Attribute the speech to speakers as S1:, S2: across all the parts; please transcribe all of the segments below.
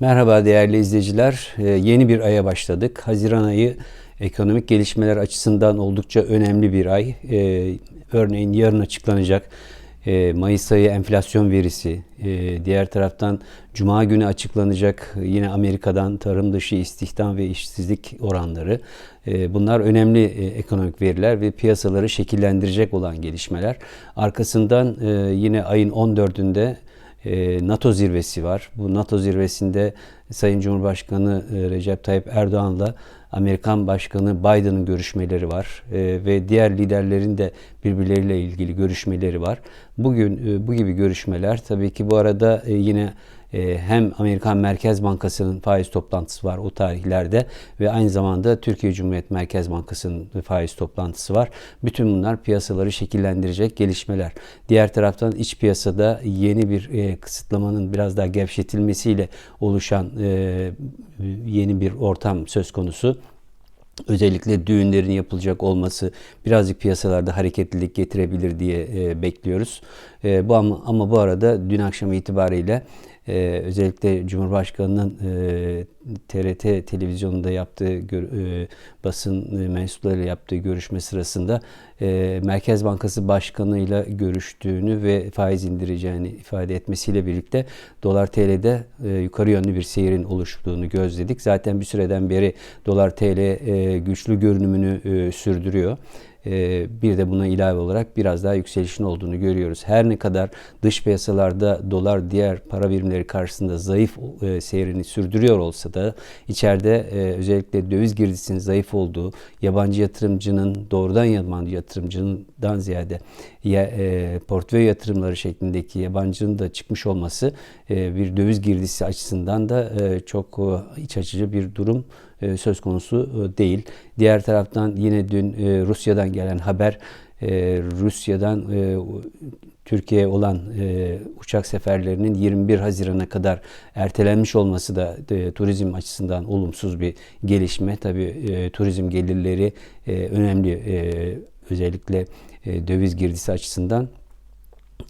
S1: Merhaba değerli izleyiciler. Ee, yeni bir aya başladık. Haziran ayı ekonomik gelişmeler açısından oldukça önemli bir ay. Ee, örneğin yarın açıklanacak e, Mayıs ayı enflasyon verisi, e, diğer taraftan Cuma günü açıklanacak yine Amerika'dan tarım dışı istihdam ve işsizlik oranları. E, bunlar önemli e, ekonomik veriler ve piyasaları şekillendirecek olan gelişmeler. Arkasından e, yine ayın 14'ünde e, NATO zirvesi var. Bu NATO zirvesinde Sayın Cumhurbaşkanı e, Recep Tayyip Erdoğan'la Amerikan Başkanı Biden'ın görüşmeleri var e, ve diğer liderlerin de birbirleriyle ilgili görüşmeleri var. Bugün bu gibi görüşmeler tabii ki bu arada yine hem Amerikan Merkez Bankası'nın faiz toplantısı var o tarihlerde ve aynı zamanda Türkiye Cumhuriyet Merkez Bankası'nın faiz toplantısı var. Bütün bunlar piyasaları şekillendirecek gelişmeler. Diğer taraftan iç piyasada yeni bir e, kısıtlamanın biraz daha gevşetilmesiyle oluşan e, yeni bir ortam söz konusu özellikle düğünlerin yapılacak olması birazcık piyasalarda hareketlilik getirebilir diye e, bekliyoruz. E, bu ama, ama bu arada dün akşam itibariyle e, özellikle Cumhurbaşkanı'nın e, TRT televizyonunda yaptığı e, basın e, mensuplarıyla yaptığı görüşme sırasında e, Merkez Bankası Başkanı'yla görüştüğünü ve faiz indireceğini ifade etmesiyle birlikte dolar TL'de e, yukarı yönlü bir seyirin oluştuğunu gözledik. Zaten bir süreden beri dolar TL e, güçlü görünümünü e, sürdürüyor. Ee, bir de buna ilave olarak biraz daha yükselişin olduğunu görüyoruz. Her ne kadar dış piyasalarda dolar diğer para birimleri karşısında zayıf e, seyrini sürdürüyor olsa da içeride e, özellikle döviz girdisinin zayıf olduğu, yabancı yatırımcının doğrudan yabancı yatırımcından ziyade e, portföy yatırımları şeklindeki yabancının da çıkmış olması bir döviz girdisi açısından da çok iç açıcı bir durum söz konusu e, değil. Diğer taraftan yine dün e, Rusya'dan gelen haber Rusya'dan Türkiye'ye olan uçak seferlerinin 21 Haziran'a kadar ertelenmiş olması da turizm açısından olumsuz bir gelişme. Tabii turizm gelirleri önemli özellikle döviz girdisi açısından.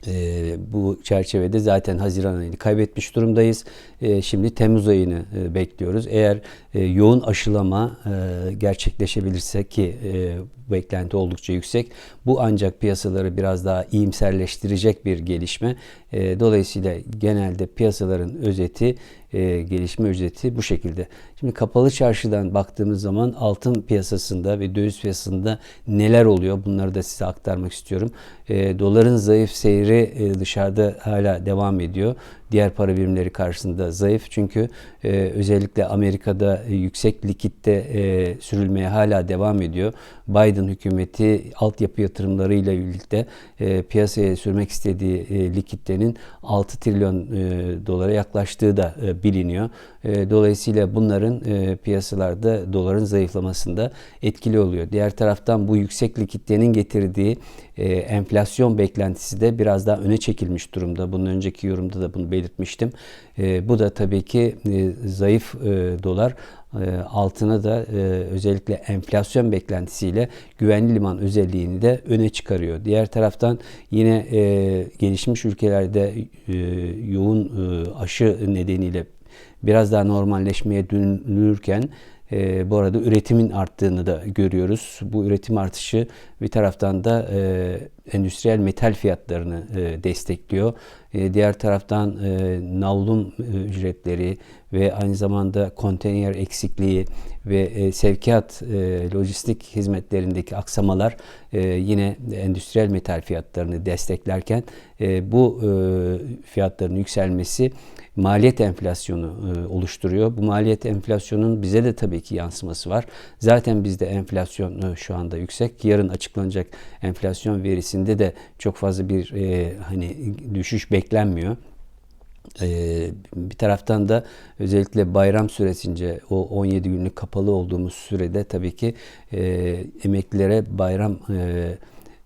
S1: E, bu çerçevede zaten Haziran ayını kaybetmiş durumdayız. E, şimdi Temmuz ayını e, bekliyoruz. Eğer e, yoğun aşılama e, gerçekleşebilirse ki e, beklenti oldukça yüksek. Bu ancak piyasaları biraz daha iyimserleştirecek bir gelişme. E, dolayısıyla genelde piyasaların özeti, e, gelişme özeti bu şekilde. Şimdi kapalı çarşıdan baktığımız zaman altın piyasasında ve döviz piyasasında neler oluyor bunları da size aktarmak istiyorum. E, doların zayıf seyri e, dışarıda hala devam ediyor diğer para birimleri karşısında zayıf. Çünkü e, özellikle Amerika'da yüksek likitte e, sürülmeye hala devam ediyor. Biden hükümeti altyapı yatırımlarıyla birlikte e, piyasaya sürmek istediği e, likitlerin 6 trilyon e, dolara yaklaştığı da e, biliniyor. E, dolayısıyla bunların e, piyasalarda doların zayıflamasında etkili oluyor. Diğer taraftan bu yüksek likitlerin getirdiği e, enflasyon beklentisi de biraz daha öne çekilmiş durumda. Bunun önceki yorumda da bunu belirtmiştim. E, bu da tabii ki e, zayıf e, dolar e, altına da e, özellikle enflasyon beklentisiyle güvenli liman özelliğini de öne çıkarıyor. Diğer taraftan yine e, gelişmiş ülkelerde e, yoğun e, aşı nedeniyle biraz daha normalleşmeye dönülürken e, bu arada üretimin arttığını da görüyoruz. Bu üretim artışı bir taraftan da e, endüstriyel metal fiyatlarını e, destekliyor. E, diğer taraftan e, navlun e, ücretleri ve aynı zamanda konteyner eksikliği ve e, sevkiyat e, lojistik hizmetlerindeki aksamalar e, yine endüstriyel metal fiyatlarını desteklerken e, bu e, fiyatların yükselmesi maliyet enflasyonu e, oluşturuyor. Bu maliyet enflasyonun bize de tabii ki yansıması var. Zaten bizde enflasyon e, şu anda yüksek. Yarın açıklanacak enflasyon verisinde de çok fazla bir e, hani düşüş beklenmiyor. Ee, bir taraftan da özellikle bayram süresince o 17 günlük kapalı olduğumuz sürede tabii ki e, emeklilere bayram e,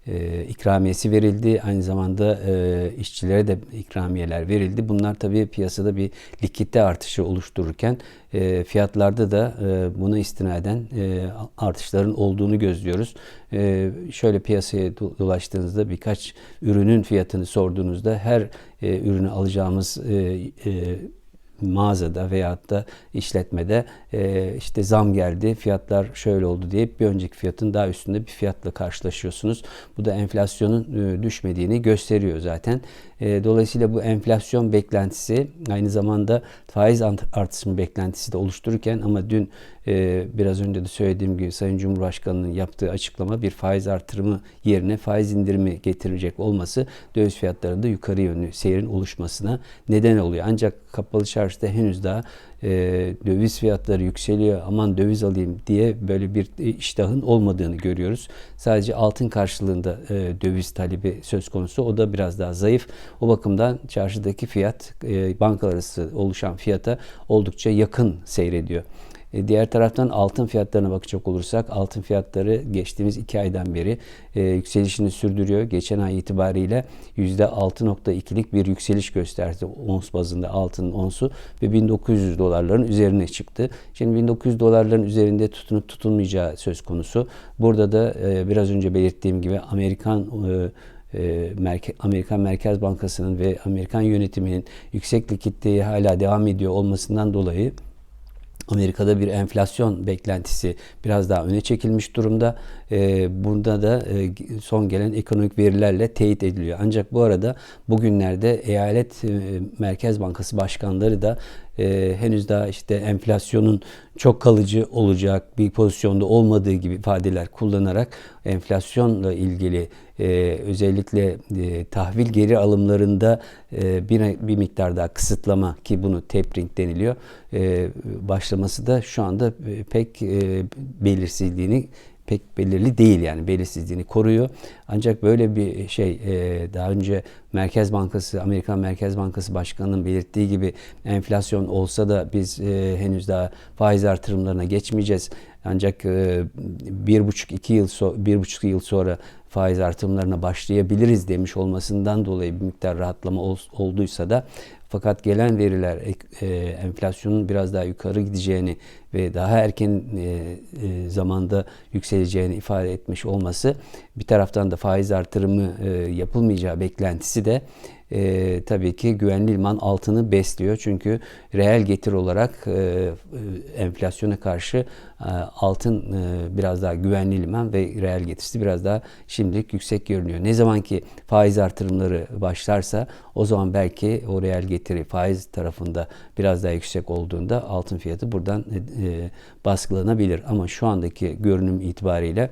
S1: e, ikramiyesi verildi. Aynı zamanda e, işçilere de ikramiyeler verildi. Bunlar tabii piyasada bir likitte artışı oluştururken e, fiyatlarda da e, buna istinaden e, artışların olduğunu gözlüyoruz. E, şöyle piyasaya dolaştığınızda birkaç ürünün fiyatını sorduğunuzda her e, ürünü alacağımız e, e, mağazada veyahut da işletmede e, işte zam geldi, fiyatlar şöyle oldu diye bir önceki fiyatın daha üstünde bir fiyatla karşılaşıyorsunuz. Bu da enflasyonun e, düşmediğini gösteriyor zaten. E, dolayısıyla bu enflasyon beklentisi aynı zamanda faiz artışı beklentisi de oluştururken ama dün e, biraz önce de söylediğim gibi Sayın Cumhurbaşkanı'nın yaptığı açıklama bir faiz artırımı yerine faiz indirimi getirecek olması döviz fiyatlarında yukarı yönlü seyrin oluşmasına neden oluyor. Ancak kapalı çarşıda henüz daha e, döviz fiyatları yükseliyor aman döviz alayım diye böyle bir iştahın olmadığını görüyoruz. Sadece altın karşılığında e, döviz talebi söz konusu. O da biraz daha zayıf. O bakımdan çarşıdaki fiyat e, bankalar arası oluşan fiyata oldukça yakın seyrediyor. E, diğer taraftan altın fiyatlarına bakacak olursak altın fiyatları geçtiğimiz iki aydan beri e, yükselişini sürdürüyor. Geçen ay itibariyle %6.2'lik bir yükseliş gösterdi ons bazında altının onsu ve 1900 dolarların üzerine çıktı. Şimdi 1900 dolarların üzerinde tutunup tutulmayacağı söz konusu. Burada da e, biraz önce belirttiğim gibi Amerikan e, Amerikan Merkez Bankası'nın ve Amerikan yönetiminin yüksek likiditeyi hala devam ediyor olmasından dolayı Amerika'da bir enflasyon beklentisi biraz daha öne çekilmiş durumda. E, burada da e, son gelen ekonomik verilerle teyit ediliyor. Ancak bu arada bugünlerde eyalet e, merkez bankası başkanları da e, henüz daha işte enflasyonun çok kalıcı olacak bir pozisyonda olmadığı gibi ifadeler kullanarak enflasyonla ilgili özellikle tahvil geri alımlarında bir, bir miktar daha kısıtlama ki bunu tapering deniliyor başlaması da şu anda pek belirsizliğini pek belirli değil yani belirsizliğini koruyor. Ancak böyle bir şey e, daha önce Merkez Bankası, Amerikan Merkez Bankası Başkanı'nın belirttiği gibi enflasyon olsa da biz e, henüz daha faiz artırımlarına geçmeyeceğiz. Ancak e, bir buçuk iki yıl so bir buçuk yıl sonra faiz artırımlarına başlayabiliriz demiş olmasından dolayı bir miktar rahatlama ol, olduysa da fakat gelen veriler enflasyonun biraz daha yukarı gideceğini ve daha erken e, e, zamanda yükseleceğini ifade etmiş olması bir taraftan da faiz artırımı e, yapılmayacağı beklentisi de tabii ki güvenli liman altını besliyor. Çünkü reel getir olarak enflasyona karşı altın biraz daha güvenli liman ve reel getirisi biraz daha şimdilik yüksek görünüyor. Ne zaman ki faiz artırımları başlarsa o zaman belki o reel getiri faiz tarafında biraz daha yüksek olduğunda altın fiyatı buradan e, baskılanabilir. Ama şu andaki görünüm itibariyle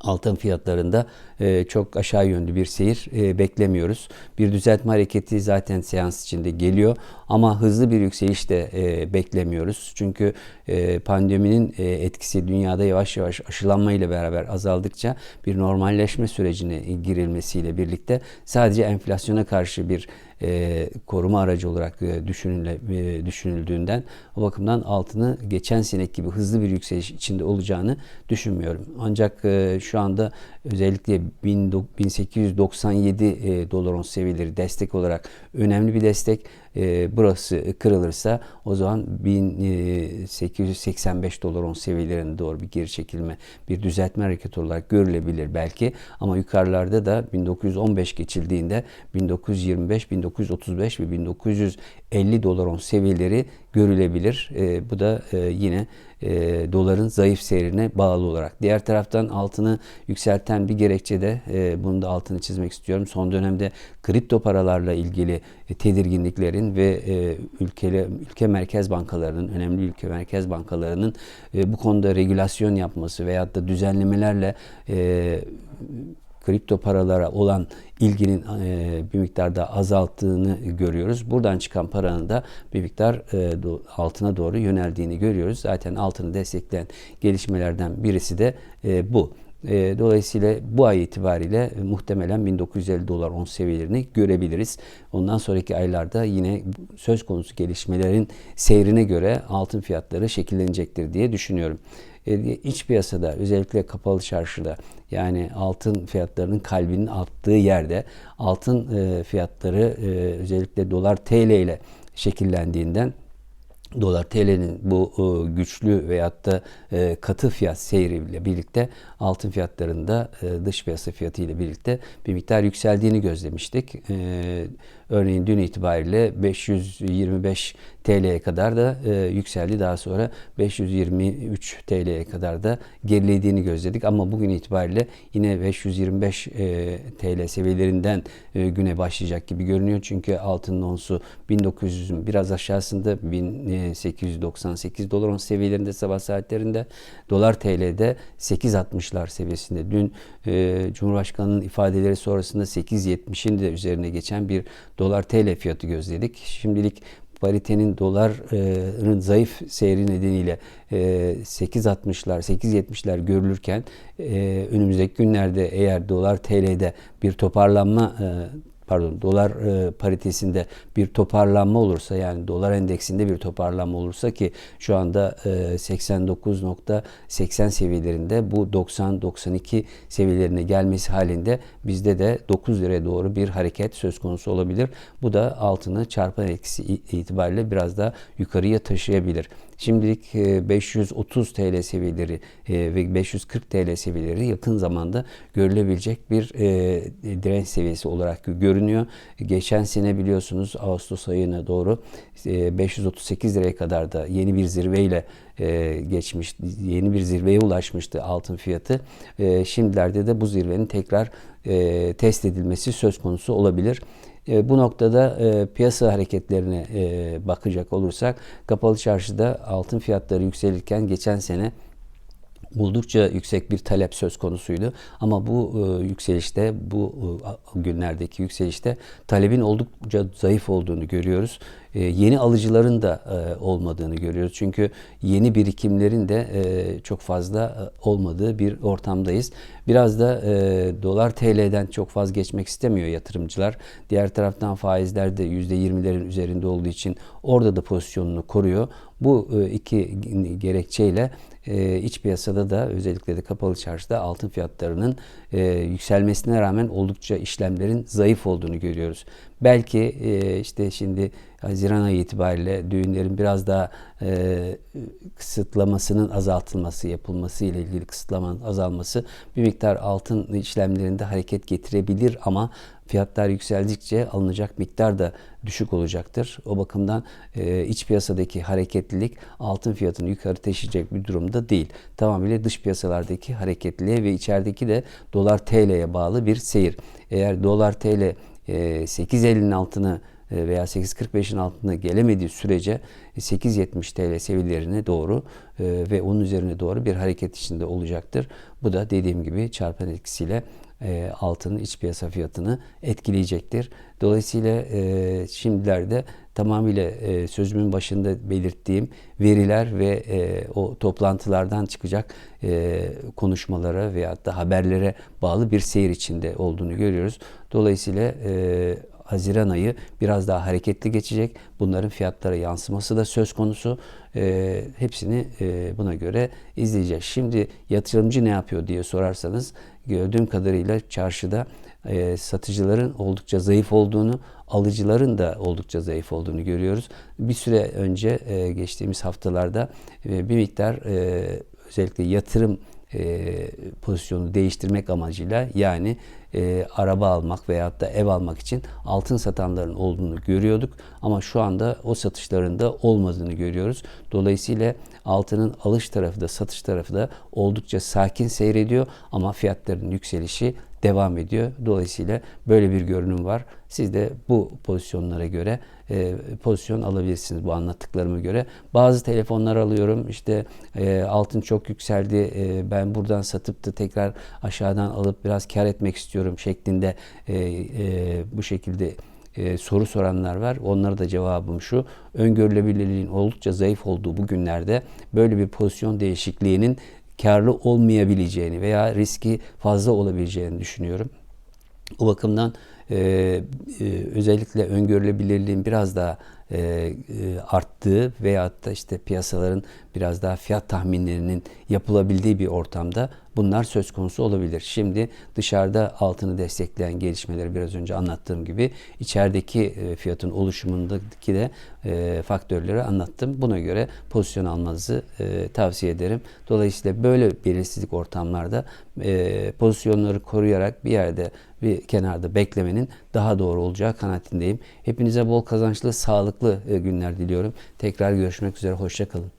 S1: altın fiyatlarında e, çok aşağı yönlü bir seyir e, beklemiyoruz. Bir düzeltme hareketi zaten seans içinde geliyor ama hızlı bir yükseliş de e, beklemiyoruz. Çünkü pandeminin etkisi dünyada yavaş yavaş aşılanmayla beraber azaldıkça bir normalleşme sürecine girilmesiyle birlikte sadece enflasyona karşı bir e, koruma aracı olarak e, düşünüle, e, düşünüldüğünden o bakımdan altını geçen senek gibi hızlı bir yükseliş içinde olacağını düşünmüyorum. Ancak e, şu anda özellikle 1897 e, dolar on seviyeleri destek olarak önemli bir destek. E, burası kırılırsa o zaman 1885 dolar on seviyelerine doğru bir geri çekilme, bir düzeltme hareketi olarak görülebilir belki. Ama yukarılarda da 1915 geçildiğinde 1925, 1935 ve 1950 dolar on seviyeleri görülebilir. E, bu da e, yine e, doların zayıf seyrine bağlı olarak. Diğer taraftan altını yükselten bir gerekçe de e, bunu da altını çizmek istiyorum. Son dönemde kripto paralarla ilgili e, tedirginliklerin ve e, ülkeli, ülke merkez bankalarının, önemli ülke merkez bankalarının e, bu konuda regülasyon yapması veyahut da düzenlemelerle e, kripto paralara olan ilginin e, bir miktar da azalttığını görüyoruz. Buradan çıkan paranın da bir miktar e, altına doğru yöneldiğini görüyoruz. Zaten altını destekleyen gelişmelerden birisi de e, bu. Dolayısıyla bu ay itibariyle muhtemelen 1950 dolar on seviyelerini görebiliriz. Ondan sonraki aylarda yine söz konusu gelişmelerin seyrine göre altın fiyatları şekillenecektir diye düşünüyorum. E, iç piyasada özellikle kapalı çarşıda yani altın fiyatlarının kalbinin attığı yerde altın e, fiyatları özellikle dolar TL ile şekillendiğinden dolar TL'nin bu e, güçlü veyahut da e, katı fiyat seyriyle birlikte altın fiyatlarında e, dış piyasa fiyatı ile birlikte bir miktar yükseldiğini gözlemiştik. örneğin dün itibariyle 525 TL'ye kadar da e, yükseldi. Daha sonra 523 TL'ye kadar da gerilediğini gözledik. Ama bugün itibariyle yine 525 e, TL seviyelerinden e, güne başlayacak gibi görünüyor. Çünkü altının onsu 1900'ün biraz aşağısında 1898 dolar ons seviyelerinde sabah saatlerinde. Dolar TL'de 8.60'lar seviyesinde. Dün e, Cumhurbaşkanı'nın ifadeleri sonrasında 8.70'in de üzerine geçen bir dolar TL fiyatı gözledik. Şimdilik paritenin doların zayıf seyri nedeniyle 8.60'lar, 8.70'ler görülürken e, önümüzdeki günlerde eğer dolar TL'de bir toparlanma e, pardon dolar e, paritesinde bir toparlanma olursa yani dolar endeksinde bir toparlanma olursa ki şu anda e, 89.80 seviyelerinde bu 90-92 seviyelerine gelmesi halinde bizde de 9 liraya doğru bir hareket söz konusu olabilir. Bu da altını çarpan etkisi itibariyle biraz daha yukarıya taşıyabilir. Şimdilik 530 TL seviyeleri e, ve 540 TL seviyeleri yakın zamanda görülebilecek bir e, direnç seviyesi olarak görünüyor. Geçen sene biliyorsunuz Ağustos ayına doğru 538 e, liraya kadar da yeni bir zirveyle geçmiş, yeni bir zirveye ulaşmıştı altın fiyatı. Şimdilerde de bu zirvenin tekrar test edilmesi söz konusu olabilir. E, bu noktada e, piyasa hareketlerine e, bakacak olursak kapalı çarşıda altın fiyatları yükselirken geçen sene oldukça yüksek bir talep söz konusuydu. Ama bu e, yükselişte, bu e, günlerdeki yükselişte talebin oldukça zayıf olduğunu görüyoruz. E, yeni alıcıların da e, olmadığını görüyoruz. Çünkü yeni birikimlerin de e, çok fazla e, olmadığı bir ortamdayız. Biraz da e, dolar TL'den çok fazla geçmek istemiyor yatırımcılar. Diğer taraftan faizler de %20'lerin üzerinde olduğu için orada da pozisyonunu koruyor. Bu e, iki gerekçeyle e, iç piyasada da özellikle de kapalı çarşıda altın fiyatlarının e, yükselmesine rağmen oldukça işlemlerin zayıf olduğunu görüyoruz. Belki e, işte şimdi Haziran ayı itibariyle düğünlerin biraz daha e, kısıtlamasının azaltılması, yapılması ile ilgili kısıtlamanın azalması bir miktar altın işlemlerinde hareket getirebilir ama fiyatlar yükseldikçe alınacak miktar da düşük olacaktır. O bakımdan e, iç piyasadaki hareketlilik altın fiyatını yukarı taşıyacak bir durumda değil. Tamamıyla dış piyasalardaki hareketliliğe ve içerideki de dolar TL'ye bağlı bir seyir. Eğer dolar TL 8.50'nin altını e, veya 8.45'in altına gelemediği sürece 8.70 TL seviyelerine doğru e, ve onun üzerine doğru bir hareket içinde olacaktır. Bu da dediğim gibi çarpan etkisiyle e, altının iç piyasa fiyatını etkileyecektir. Dolayısıyla şimdilerde tamamıyla sözümün başında belirttiğim veriler ve o toplantılardan çıkacak konuşmalara veyahut da haberlere bağlı bir seyir içinde olduğunu görüyoruz. Dolayısıyla Haziran ayı biraz daha hareketli geçecek. Bunların fiyatlara yansıması da söz konusu. E, hepsini e, buna göre izleyeceğiz. Şimdi yatırımcı ne yapıyor diye sorarsanız gördüğüm kadarıyla çarşıda e, satıcıların oldukça zayıf olduğunu, alıcıların da oldukça zayıf olduğunu görüyoruz. Bir süre önce e, geçtiğimiz haftalarda e, bir miktar e, özellikle yatırım e, pozisyonu değiştirmek amacıyla yani e, araba almak veyahut da ev almak için altın satanların olduğunu görüyorduk. Ama şu anda o satışların da olmadığını görüyoruz. Dolayısıyla altının alış tarafı da satış tarafı da oldukça sakin seyrediyor ama fiyatların yükselişi devam ediyor. Dolayısıyla böyle bir görünüm var. Siz de bu pozisyonlara göre e, pozisyon alabilirsiniz bu anlattıklarıma göre. Bazı telefonlar alıyorum. İşte e, altın çok yükseldi. E, ben buradan satıp da tekrar aşağıdan alıp biraz kar etmek istiyorum şeklinde e, e, bu şekilde e, soru soranlar var. Onlara da cevabım şu. Öngörülebilirliğin oldukça zayıf olduğu bu günlerde böyle bir pozisyon değişikliğinin karlı olmayabileceğini veya riski fazla olabileceğini düşünüyorum. O bakımdan e, e, özellikle öngörülebilirliğin biraz daha e, e, arttığı veyahut da işte piyasaların biraz daha fiyat tahminlerinin yapılabildiği bir ortamda bunlar söz konusu olabilir. Şimdi dışarıda altını destekleyen gelişmeleri biraz önce anlattığım gibi içerideki e, fiyatın oluşumundaki de e, faktörleri anlattım. Buna göre pozisyon almanızı e, tavsiye ederim. Dolayısıyla böyle belirsizlik ortamlarda pozisyonları koruyarak bir yerde bir kenarda beklemenin daha doğru olacağı kanaatindeyim. Hepinize bol kazançlı, sağlıklı günler diliyorum. Tekrar görüşmek üzere. Hoşçakalın.